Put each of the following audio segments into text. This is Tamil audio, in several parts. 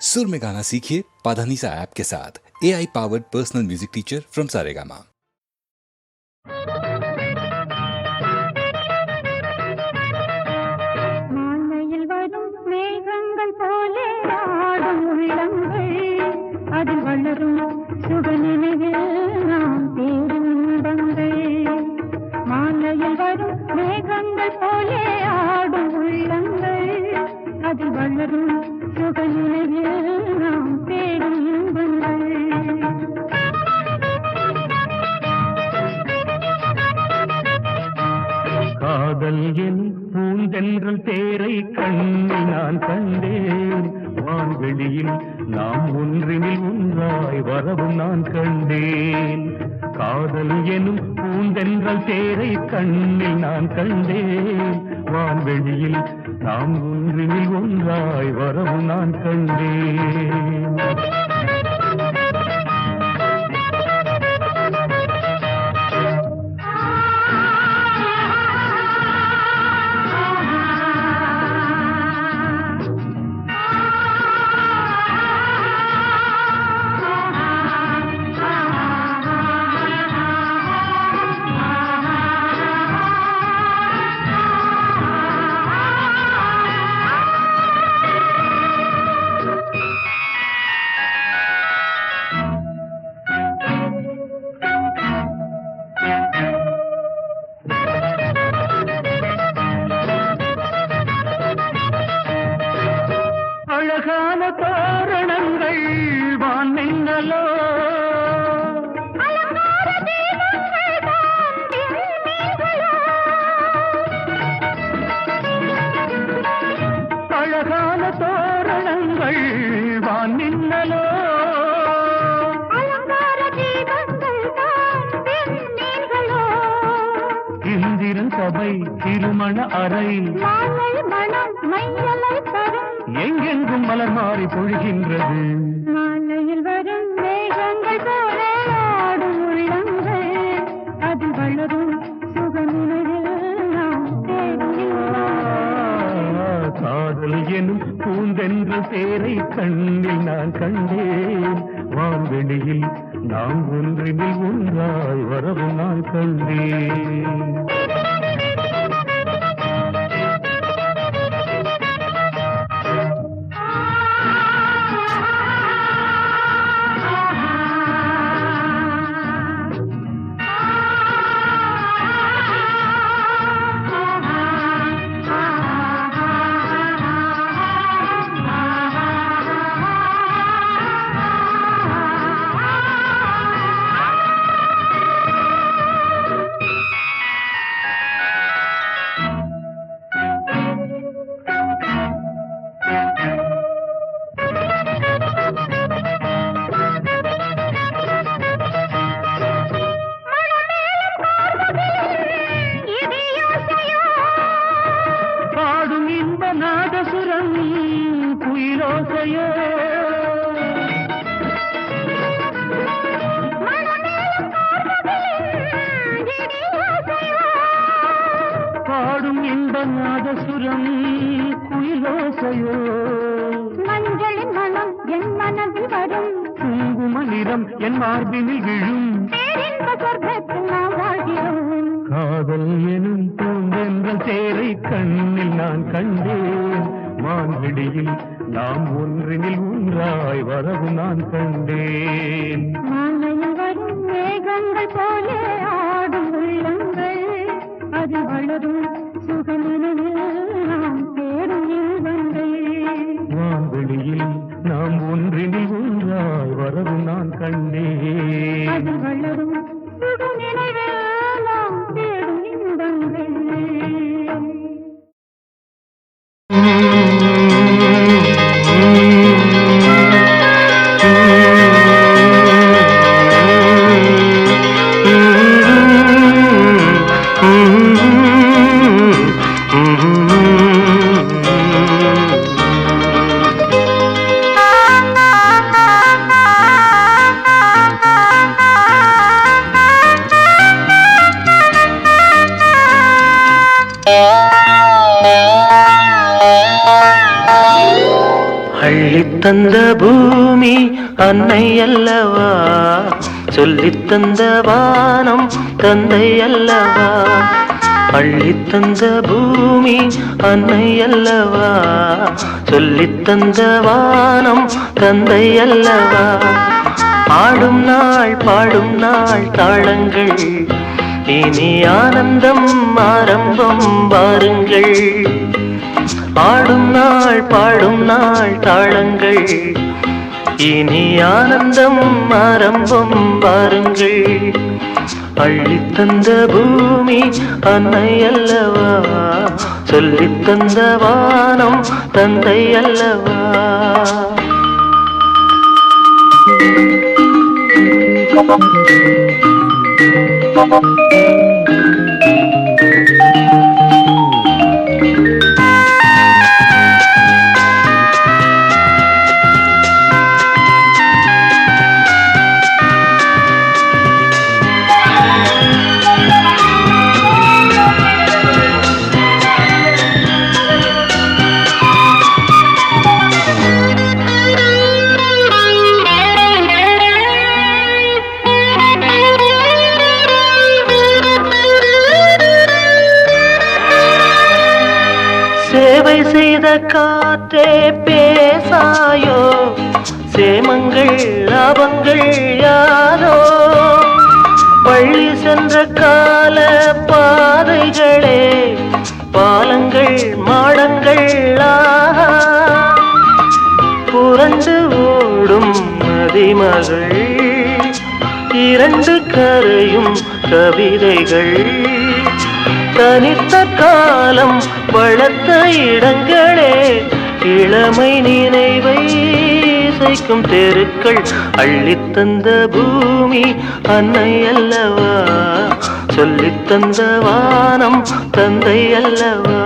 सुर में गाना सीखिए पाधानीसा ऐप के साथ A I powered personal music teacher from Saregama மாலையில் வரும் மேகங்கள் போலே ஆடும் உள்ளங்கள் அதில் வளரும் சுகநினைவில் பூந்தென்றல் தேரை கண்ணில் நான் கண்டேன். வான்வெளியில் நாம் ஒன்றினில் ஒன்றாய் வரவும் நான் கண்டேன். காதல் எனும் பூந்தென்றல் தேரை கண்ணில் நான் கண்டேன். வான்வெளியில் நாம் ஒன்றினில் ஒன்றாய் வரவும் நான் கண்டேன். பேரை கண்ணில் நான் கண்டேன். வான்வெளியில் நாம் ஒன்றினில் ஒன்றாய் வரவும் நான் கண்டேன். காதல் எனும் பூந்தென்ற சேரை கண்ணில் நான் கண்டேன். மான்வெளியில் நாம் ஒன்றினில் ஒன்றாய் வரவும் நான் கண்டேன். வரும் மேகங்கள் போல ஆடும் உள்ளங்கள் அது வளரும் சுகநிலையில் நாம் தேடும் வான்வெளியில் நாம் ஒன்றினில் ஒன்றாய் வரவும் நான் கண்டேன். அது வளரும் சுகநிலையில் தந்த வானம் தந்தை அல்லவா? அள்ளி தந்த பூமி அன்னை அல்லவா? சொல்லி தந்த வானம் தந்தை அல்லவா? ஆடும் நாள் பாடும் நாள் தாளங்கள். இனி ஆனந்தம் ஆரம்பம் பாருங்கள் ஆடும் நாள் பாடும் நாள் தாளங்கள். இனி ஆனந்தம் ஆரம்பம் பாருங்கள் அள்ளித்தந்த பூமி அன்னை அல்லவா சொல்லித்தந்த வானம் தந்தை அல்லவா நதிமகள் இரண்டு கரையும் கவிதைகள். தனித்த காலம் வளர்த்த இடங்களே இளமை நினைவை இசைக்கும் தெருக்கள் அள்ளித்தந்த பூமி அன்னை அல்லவா? சொல்லித்தந்த வானம் தந்தை அல்லவா?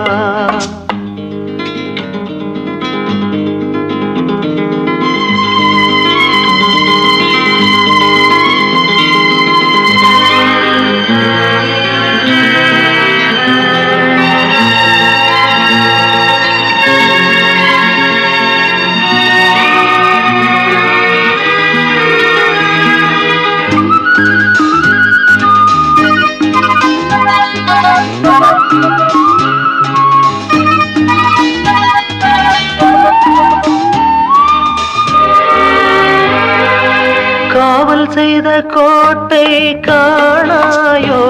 கோட்டை காணாயோ?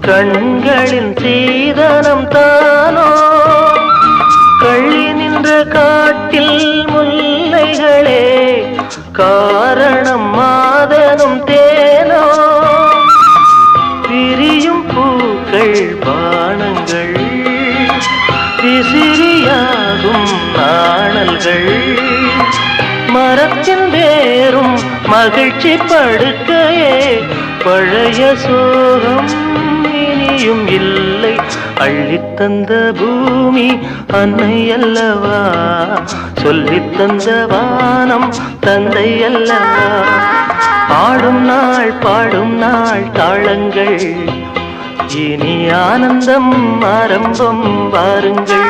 கண்களின் மகிழ்ச்சி படுக்கையே பழைய சோகம் இனியும் இல்லை. அள்ளித்தந்த பூமி அன்னை அல்லவா சொல்லித்தந்த வானம் தந்தை அல்லவா பாடும் நாள் பாடும் நாள் தாளங்கள். இனி ஆனந்தம் ஆரம்பம் வாருங்கள்.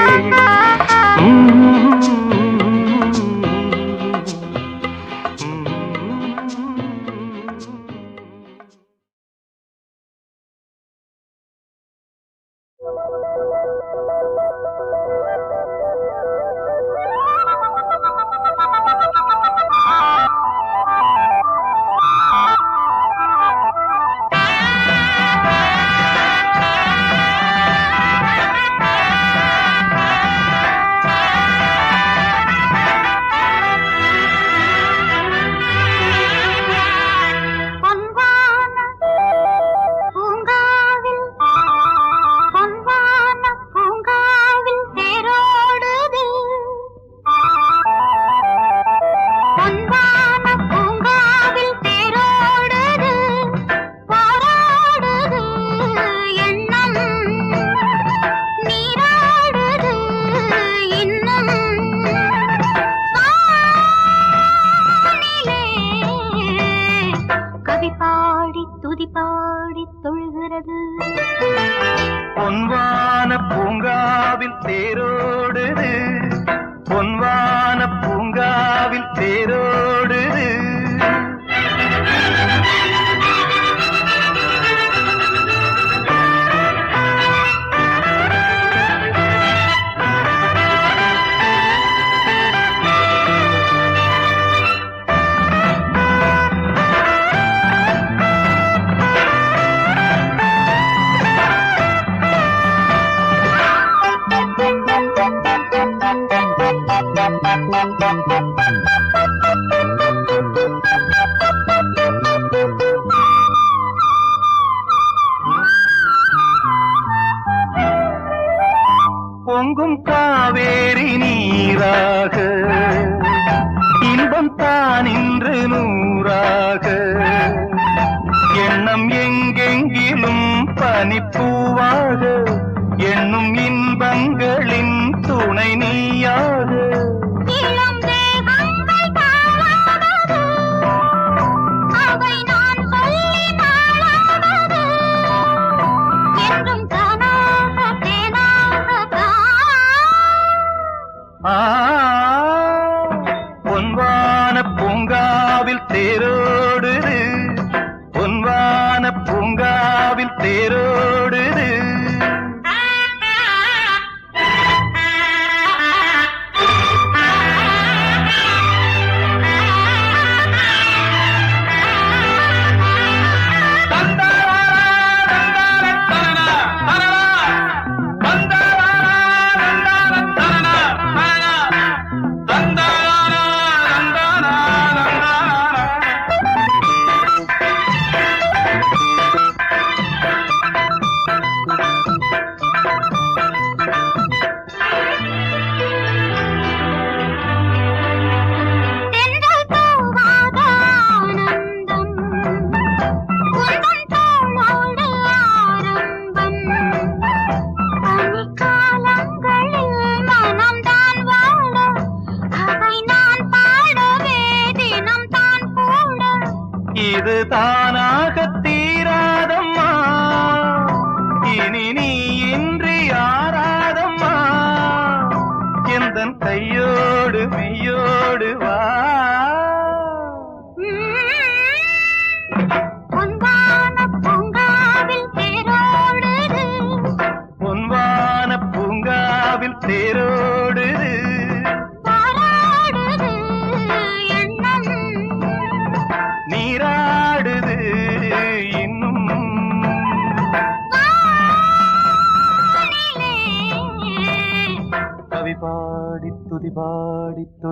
எண்ணம் எங்கெங்கிலும் பனிப்பூ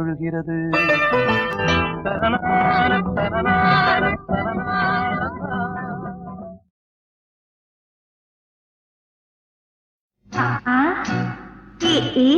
தொழுகிறது ஆ ஆ. ஏ ஏ.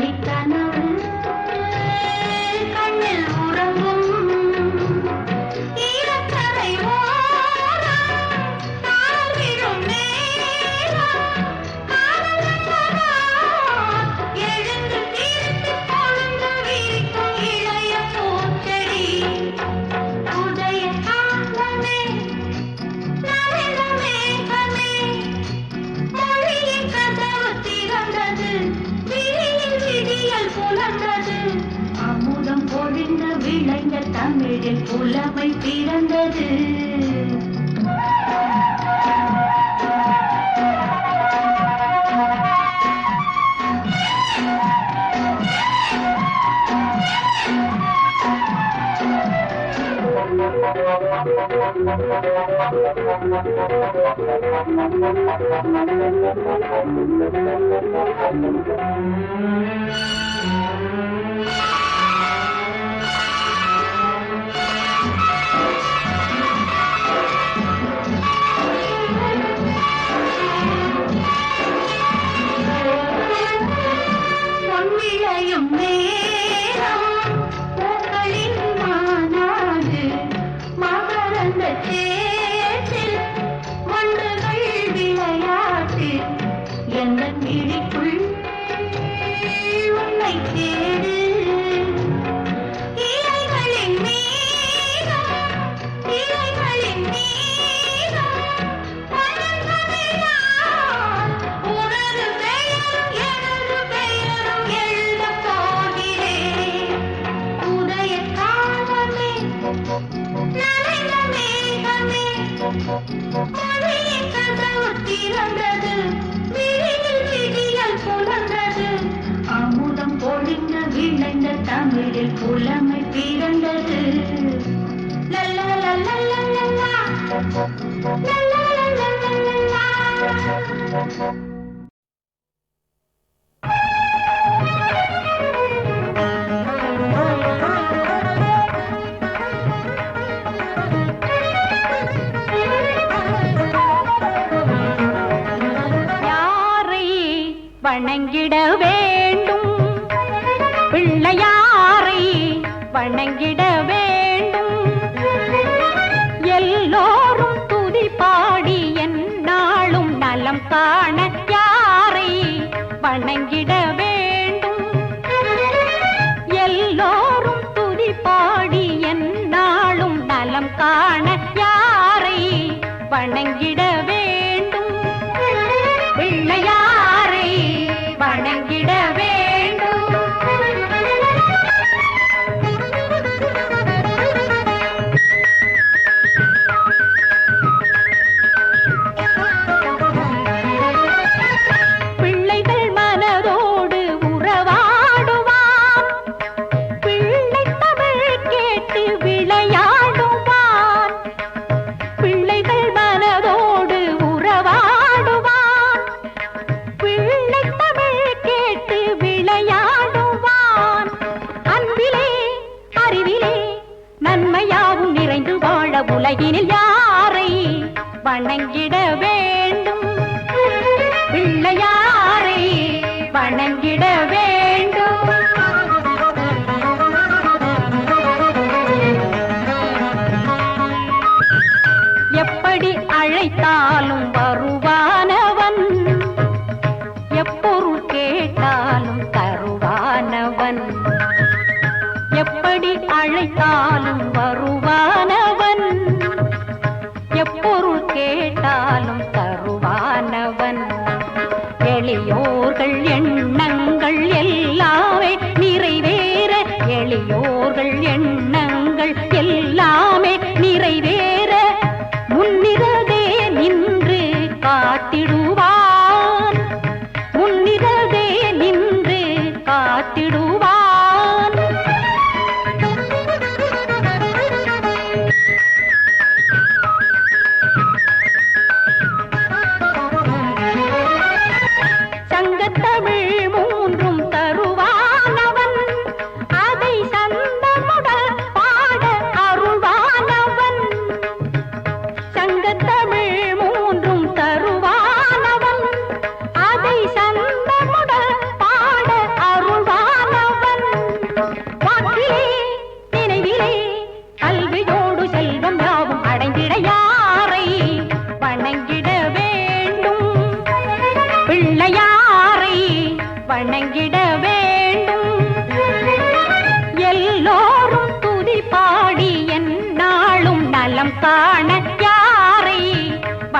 తండ్రి Thank you.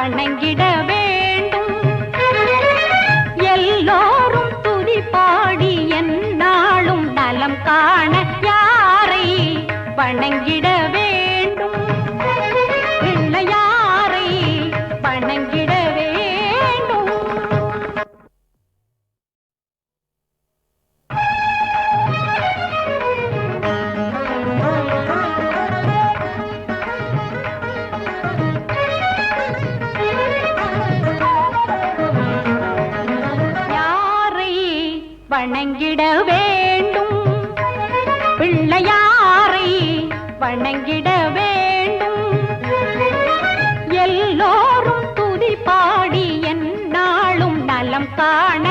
வணங்கிட காண